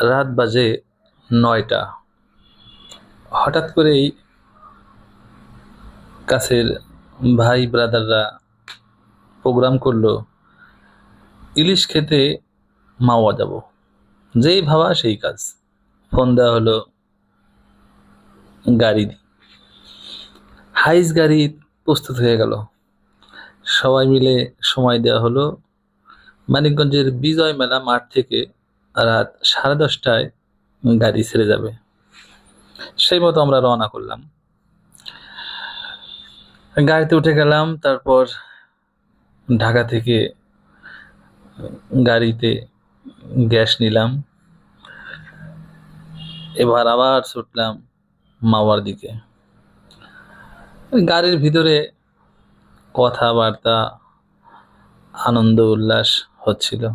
রাত বাজে নয়টা। হঠাৎ করেই কাছের ভাই ব্রাদাররা প্রোগ্রাম করল, ইলিশ খেতে মাওয়া যাব। যেই ভাবা সেই কাজ। ফোন দেওয়া হলো গাড়ি হাইস গাড়ি প্রস্তুত হয়ে গেল। সবাই মিলে সময় দেওয়া হলো। মানিকগঞ্জের বিজয় মেলা মাঠ থেকে রাত সাড়ে দশটায় গাড়ি ছেড়ে যাবে। সেই মতো আমরা রওনা করলাম। গাড়িতে উঠে গেলাম, তারপর ঢাকা থেকে গাড়িতে গ্যাস নিলাম। এবার আবার ছুটলাম মাওয়ার দিকে। গাড়ির ভিতরে কথাবার্তা, আনন্দ, উল্লাস হচ্ছিল।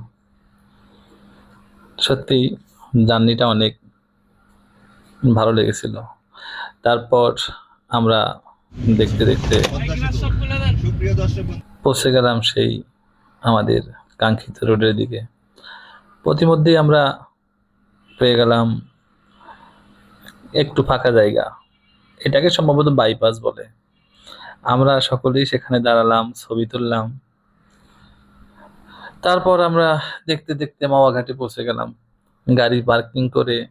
সত্যি জার্নিটা অনেক ভালো লেগেছিল। তারপর আমরা দেখতে দেখতে পৌঁছে গেলাম সেই আমাদের কাঙ্ক্ষিত রোডের দিকে। প্রতিমধ্যেই আমরা পেয়ে গেলাম একটু ফাঁকা জায়গা। এটাকে সম্ভবত বাইপাস বলে। আমরা সকলেই সেখানে দাঁড়ালাম, ছবি তুললাম। তারপর আমরা দেখতে দেখতে মাওয়া ঘাটে পৌঁছে গেলাম। গাড়ি পার্কিং করে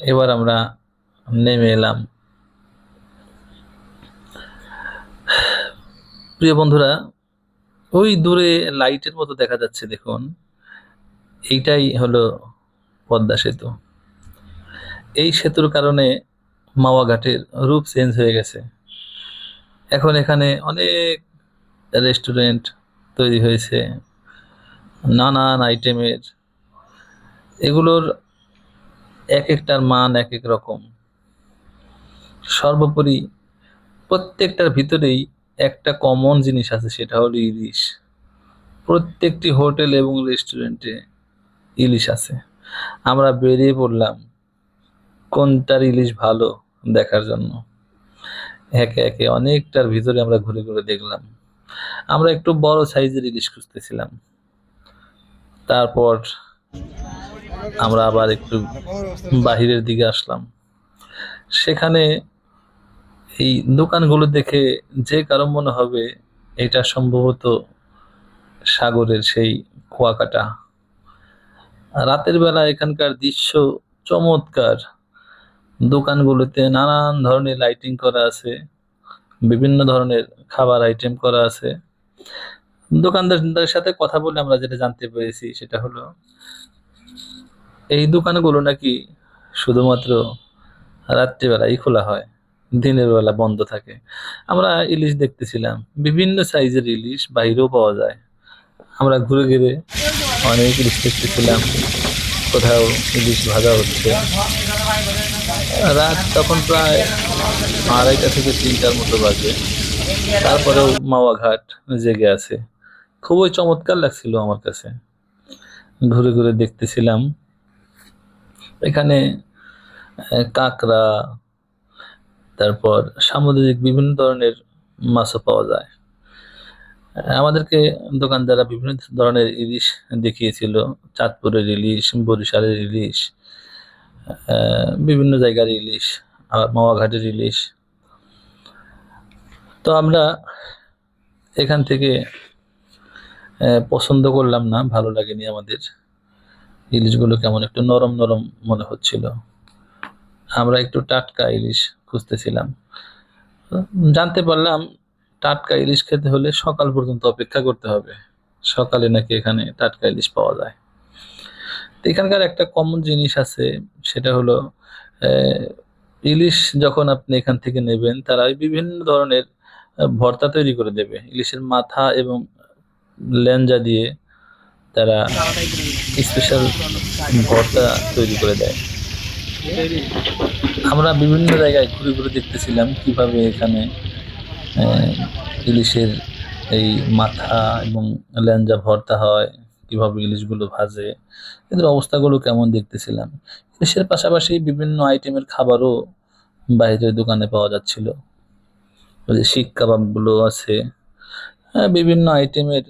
এবার আমরা নেমে এলাম। প্রিয় বন্ধুরা, ওই দূরে লাইটের মতো দেখা যাচ্ছে, দেখুন। এইটাই হলো পদ্মা সেতু। এই সেতুর কারণে মাওয়া ঘাটের রূপ চেঞ্জ হয়ে গেছে। এখন এখানে অনেক রেস্টুরেন্ট তৈরি হয়েছে। নানান আইটেমের। এগুলোর এক একটার মান এক এক রকম। সর্বোপরি প্রত্যেকটার ভিতরেই একটা কমন জিনিস আছে, সেটা হলো ইলিশ। প্রত্যেকটি হোটেল এবং রেস্টুরেন্টে ইলিশ আছে। আমরা বেরিয়ে পড়লাম কোনটার ইলিশ ভালো দেখার জন্য। একে একে অনেকটার ভিতরে আমরা ঘুরে ঘুরে দেখলাম। আমরা একটু বড় সাইজের ইলিশ খুঁজতেছিলাম। তারপর আমরা আবার একটু বাহিরের দিকে আসলাম। সেখানে এই দোকানগুলো দেখে যে কারও মনে হবে এটা সম্ভবত সাগরের সেই কুয়াকাটা। রাতের বেলা এখানকার দৃশ্য চমৎকার। দোকানগুলোতে নানান ধরনের লাইটিং করা আছে, বিভিন্ন ধরনের খাবার আইটেম করা আছে। দোকানদারদের সাথে কথা বলে আমরা যেটা জানতে পেরেছি, সেটা হলো এই দোকানগুলো নাকি শুধুমাত্র রাত্রিবেলাই খোলা হয়, দিনের বেলা বন্ধ থাকে। আমরা ইলিশ দেখতেছিলাম, বিভিন্ন সাইজের ইলিশ বাইরেও পাওয়া যায়। আমরা ঘুরে ঘুরে অনেক ইলিশ দেখতেছিলাম, কোথাও ইলিশ ভাজা হচ্ছে। রাত তখন প্রায় আড়াইটা থেকে তিনটার মতো বাজে। তারপরেও মাওয়া ঘাট জেগে আছে। খুবই চমৎকার লাগছিল আমার কাছে। ঘুরে ঘুরে দেখতেছিলাম। এখানে কাঁকড়া, তারপর সামুদ্রিক বিভিন্ন ধরনের মাছও পাওয়া যায়। আমাদেরকে দোকানদাররা বিভিন্ন ধরনের ইলিশ দেখিয়েছিল। চাঁদপুরের ইলিশ, বরিশালের ইলিশ বিভিন্ন জায়গার ইলিশ মাওয়াঘাটের ইলিশ। তো আমরা এখান থেকে পছন্দ করলাম না, ভালো লাগেনি আমাদের। ইলিশগুলো কেমন একটু নরম নরম মনে হচ্ছিল। আমরা একটু টাটকা ইলিশ খুঁজতেছিলাম। জানতে পারলাম, টাটকা ইলিশ খেতে হলে সকাল পর্যন্ত অপেক্ষা করতে হবে। সকালে নাকি এখানে টাটকা ইলিশ পাওয়া যায়। তো এখানকার একটা কমন জিনিস আছে, সেটা হলো ইলিশ যখন আপনি এখান থেকে নেবেন, তারা বিভিন্ন ধরনের ভর্তা তৈরি করে দেবে। ইলিশের মাথা এবং লেঞ্জা দিয়ে তারা স্পেশাল ভর্তা তৈরি করে দেয়। আমরা বিভিন্ন জায়গায় ঘুরে ঘুরে দেখতেছিলাম কীভাবে এখানে ইলিশের এই মাথা এবং ল্যাঞ্জা ভর্তা হয় কীভাবে ইলিশগুলো ভাজে এদের অবস্থাগুলো কেমন দেখতেছিলাম। ইলিশের পাশাপাশি বিভিন্ন আইটেমের খাবারও বাইরের দোকানে পাওয়া যাচ্ছিল। ওই যে শিক কাবাবগুলো আছে। হ্যাঁ, বিভিন্ন আইটেমের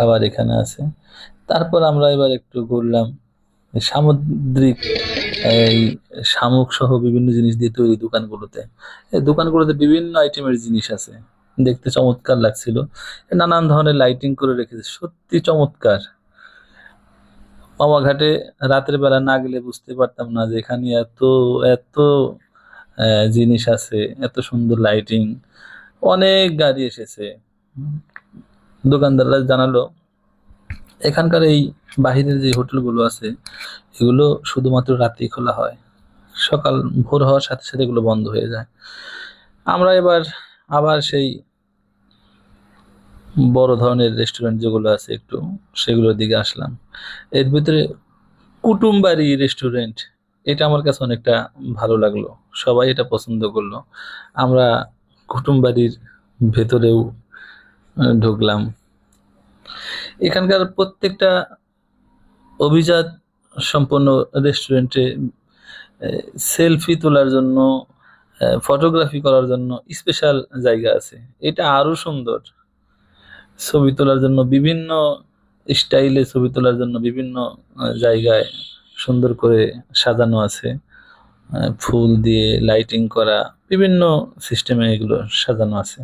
খাবার এখানে আছে। তারপর আমরা এবার একটু ঘুরলাম সামুদ্রিক, এই শামুক সহ বিভিন্ন জিনিস দিয়ে তৈরি দোকানগুলোতে। এই দোকানগুলোতে বিভিন্ন আইটেমের জিনিস আছে। দেখতে চমৎকার লাগছিল। নানান ধরনের লাইটিং করে রেখেছে। সত্যি চমৎকার। পাওয়াঘাটে রাতের বেলা না গেলে বুঝতে পারতাম না যে এখানে এত এত জিনিস আছে, এত সুন্দর লাইটিং অনেক গাড়ি এসেছে। দোকানদাররা জানালো, এখানকার এই বাহিরের যে হোটেলগুলো আছে, এগুলো শুধুমাত্র রাতেই খোলা হয়। সকাল ভোর হওয়ার সাথে সাথে এগুলো বন্ধ হয়ে যায়। আমরা এবার আবার সেই বড় ধরনের রেস্টুরেন্ট যেগুলো আছে একটু সেগুলোর দিকে আসলাম। এর ভিতরে কুটুমবাড়ি রেস্টুরেন্ট, এটা আমার কাছে অনেকটা ভালো লাগল। সবাই এটা পছন্দ করল। আমরা কুটুমবাড়ির ভেতরেও ঢুকলাম। এখানকার প্রত্যেকটা অভিজাত সম্পন্ন রেস্টুরেন্টে সেলফি তোলার জন্য ফটোগ্রাফি করার জন্য স্পেশাল জায়গা আছে। এটা আরও সুন্দর। ছবি তোলার জন্য বিভিন্ন স্টাইলে ছবি তোলার জন্য বিভিন্ন জায়গায় সুন্দর করে সাজানো আছে। ফুল দিয়ে লাইটিং করা, বিভিন্ন সিস্টেমে এগুলো সাজানো আছে।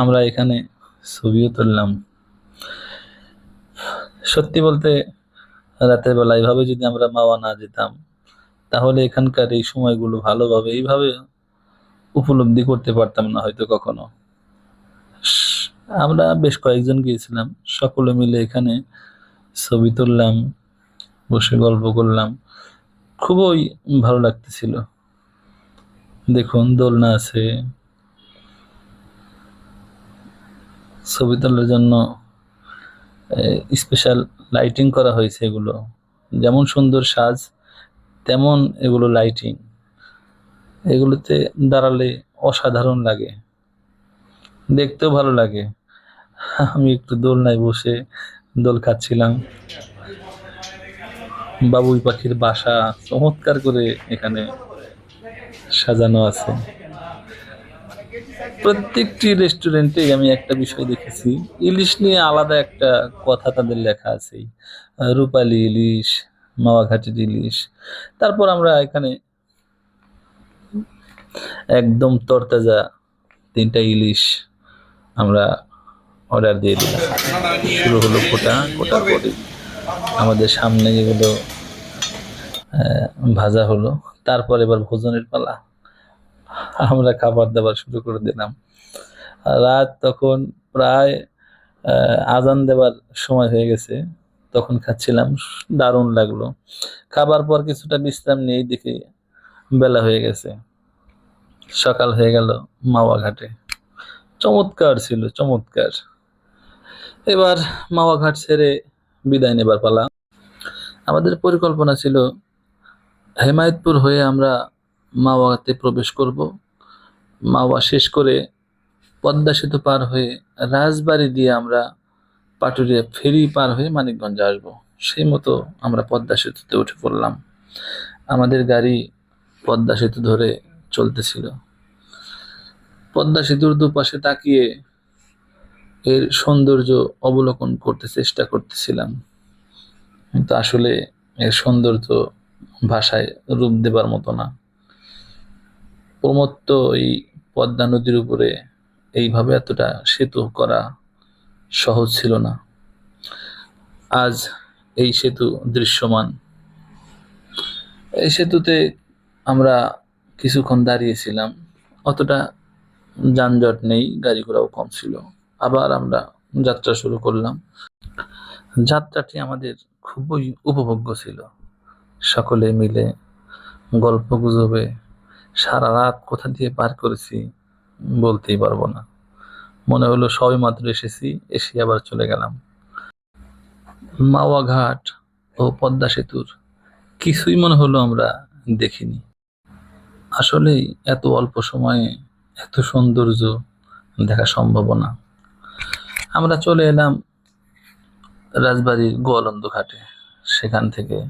আমরা এখানে ছবিও তুললাম। সত্যি বলতে, রাতের বেলা এইভাবে যদি আমরা মাওয়া না যেতাম, তাহলে এখানকার এই সময়গুলো ভালোভাবে এইভাবে উপলব্ধি করতে পারতাম না হয়তো কখনো। আমরা বেশ কয়েকজন গিয়েছিলাম, সকলে মিলে এখানে ছবি তুললাম, বসে গল্প করলাম। খুবই ভালো লাগতেছিল। দেখুন, দোলনা আছে ছবি তোলার জন্য স্পেশাল লাইটিং করা হয়েছে এগুলো। যেমন সুন্দর সাজ, তেমন এগুলো লাইটিং এগুলোতে দাঁড়ালে অসাধারণ লাগে। দেখতেও ভালো লাগে। আমি একটু দোলনায় বসে দোল খাচ্ছিলাম। বাবুই পাখির বাসা চমৎকার করে এখানে সাজানো আছে। প্রত্যেকটি রেস্টুরেন্টে আমি একটা বিষয় দেখেছি। ইলিশ নিয়ে আলাদা একটা কথা তাদের লেখা আছে। রূপালি ইলিশ মাওয়াঘাটের ইলিশ। তারপর আমরা এখানে একদম তরতাজা তিনটা ইলিশ আমরা অর্ডার দিয়ে দিলাম। শুরু হলো কোটা। কোটার পরে আমাদের সামনে যেগুলো ভাজা হলো। তারপর এবার ভোজনের পালা। আমরা খাবার দাবার শুরু করে দিলাম। রাত তখন প্রায় আজান দেবার সময় হয়ে গেছে। তখন খাচ্ছিলাম, দারুণ লাগল। খাবার পর কিছুটা বিশ্রাম নিয়েই দেখি বেলা হয়ে গেছে। সকাল হয়ে গেল মাওয়া ঘাটে চমৎকার ছিল, চমৎকার। এবার মাওয়া ঘাট ছেড়ে বিদায় নেবার পালা। আমাদের পরিকল্পনা ছিল, হেমায়তপুর হয়ে আমরা মাওয়াতে প্রবেশ করব। মাওয়া শেষ করে পদ্মা সেতু পার হয়ে রাজবাড়ি দিয়ে আমরা পাটুরিয়া ফেরি পার হয়ে মানিকগঞ্জ আসব। সেই মতো আমরা পদ্মা সেতুতে উঠে পড়লাম। আমাদের গাড়ি পদ্মা সেতু ধরে চলতেছিল। পদ্মা সেতুর দুপাশে তাকিয়ে এর সৌন্দর্য অবলোকন করতে চেষ্টা করতেছিলাম। কিন্তু আসলে এর সৌন্দর্য ভাষায় রূপ দেবার মতো না। প্রমত্ত এই পদ্মা নদীর উপরে এইভাবে এতটা সেতু করা সহজ ছিল না। আজ এই সেতু দৃশ্যমান। এই সেতুতে আমরা কিছুক্ষণ দাঁড়িয়েছিলাম। অতটা যানজট নেই গাড়ি ঘোড়াও কম ছিল। আবার আমরা যাত্রা শুরু করলাম। যাত্রাটি আমাদের খুবই উপভোগ্য ছিল। সকলে মিলে গল্প গুজবে সারা রাত কোথা দিয়ে পার করেছি বলতেই পারব না। মনে হলো সবে মাত্র এসেছি, এসে আবার চলে গেলাম। মাওয়া ঘাট ও পদ্মা সেতুর কিছুই মনে হলো আমরা দেখিনি। আসলেই এত অল্প সময়ে এত সৌন্দর্য দেখা সম্ভব না। আমরা চলে এলাম রাজবাড়ির গোয়ালন্দ ঘাটে। সেখান থেকে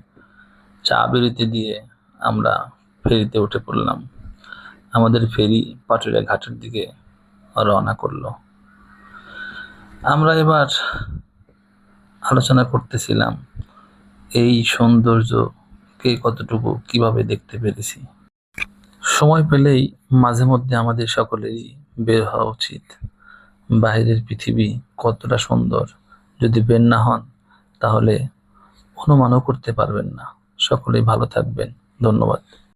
চা বিরতি দিয়ে আমরা ফেরিতে উঠে পড়লাম। আমাদের ফেরি পাটুরিয়া ঘাটের দিকে রওনা করল। আমরা এবার আলোচনা করতেছিলাম, এই সৌন্দর্য কে কতটুকু কীভাবে দেখতে পেরেছি। সময় পেলেই মাঝে মধ্যে আমাদের সকলেরই বের হওয়া উচিত। বাইরের পৃথিবী কতটা সুন্দর, যদি বের না হন, তাহলে অনুমানও করতে পারবেন না। সকলেই ভালো থাকবেন। ধন্যবাদ।